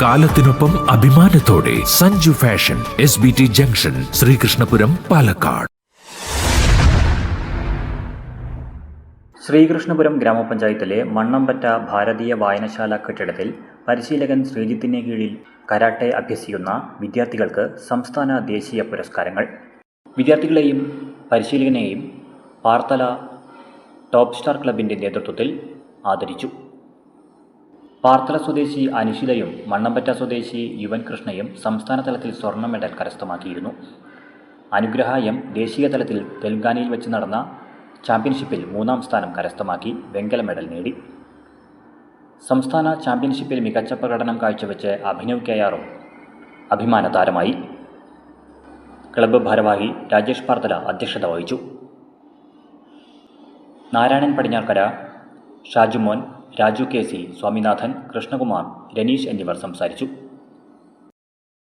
കാലത്തിനൊപ്പം അഭിമാനത്തോടെ Sanju fashion S B T junction Sreekrishnapuram Palakkad. Sreekrishnapuram ഗ്രാമപഞ്ചായത്തിലെ മണ്ണമ്പറ്റ ഭാരതീയ വായനശാല കെട്ടിടത്തിൽ പരിശീലകൻ ശ്രീജിത്തിന് കീഴിൽ കരാട്ടെ അഭ്യസിക്കുന്ന വിദ്യാർത്ഥികൾക്ക് സംസ്ഥാന ദേശീയ പുരസ്കാരങ്ങൾ. വിദ്യാർത്ഥികളെയും പരിശീലകനെയും പാർത്തല ടോപ്പ് സ്റ്റാർ ക്ലബിന്റെ നേതൃത്വത്തിൽ ആദരിച്ചു. പാർത്തല സ്വദേശി അനിഷിതയും മണ്ണമ്പറ്റ സ്വദേശി യുവൻ കൃഷ്ണയും സംസ്ഥാന തലത്തിൽ സ്വർണ മെഡൽ കരസ്ഥമാക്കിയിരുന്നു. അനുഗ്രഹ എം ദേശീയ തലത്തിൽ തെലങ്കാനയിൽ വെച്ച് നടന്ന ചാമ്പ്യൻഷിപ്പിൽ മൂന്നാം സ്ഥാനം കരസ്ഥമാക്കി വെങ്കല മെഡൽ നേടി. സംസ്ഥാന ചാമ്പ്യൻഷിപ്പിൽ മികച്ച പ്രകടനം കാഴ്ചവെച്ച് അഭിനവ് കെ ആറും അഭിമാന താരമായി ക്ലബ്ബ് ഭാരവാഹി രാജേഷ് പാർത്തല അധ്യക്ഷത വഹിച്ചു. നാരായണൻ പടിഞ്ഞാർക്കര ഷാജുമോൻ രാജു കെ സി സ്വാമിനാഥൻ കൃഷ്ണകുമാർ രനീഷ് എന്നിവർ സംസാരിച്ചു